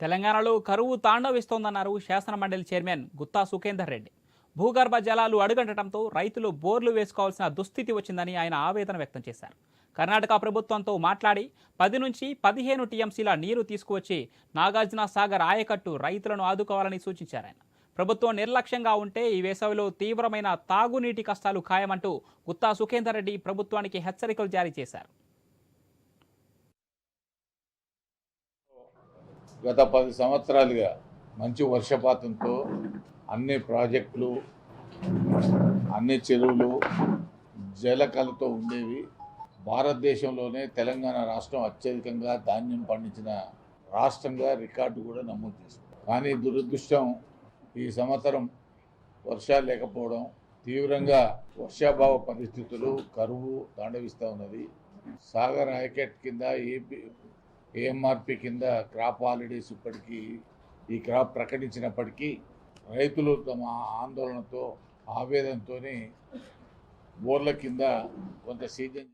తెలంగాణలో కరువు తాండవిస్తోందన్నారు శాసనమండలి చైర్మన్ గుత్తా సుఖేందర్ రెడ్డి. భూగర్భ జలాలు అడుగంటడంతో రైతులు బోర్లు వేసుకోవాల్సిన దుస్థితి వచ్చిందని ఆయన ఆవేదన వ్యక్తం చేశారు. కర్ణాటక ప్రభుత్వంతో మాట్లాడి పది నుంచి పదిహేను టీఎంసీల నీరు తీసుకువచ్చి నాగార్జున సాగర్ ఆయకట్టు రైతులను ఆదుకోవాలని సూచించారు ఆయన. ప్రభుత్వం నిర్లక్ష్యంగా ఉంటే ఈ వేసవిలో తీవ్రమైన తాగునీటి కష్టాలు ఖాయమంటూ గుత్తా సుఖేందర్ రెడ్డి ప్రభుత్వానికి హెచ్చరికలు జారీ చేశారు. గత పది సంవత్సరాలుగా మంచి వర్షపాతంతో అన్ని ప్రాజెక్టులు అన్ని చెరువులు జలకలతో ఉండేవి. భారతదేశంలోనే తెలంగాణ రాష్ట్రం అత్యధికంగా ధాన్యం పండించిన రాష్ట్రంగా రికార్డు కూడా నమోదు చేసింది కానీ దురదృష్టం ఈ సంవత్సరం వర్షాలు లేకపోవడం తీవ్రంగా వర్షాభావ పరిస్థితులు కరువు తాండవిస్తూ ఉన్నది. సాగర్ హైకెట్ కింద ఏపీ ఏఎంఆర్పి కింద క్రాప్ హాలిడేస్ ఇప్పటికీ ఈ క్రాప్ ప్రకటించినప్పటికీ రైతులు తమ ఆందోళనతో ఆవేదనతోనే బోర్ల కింద కొంత సీజన్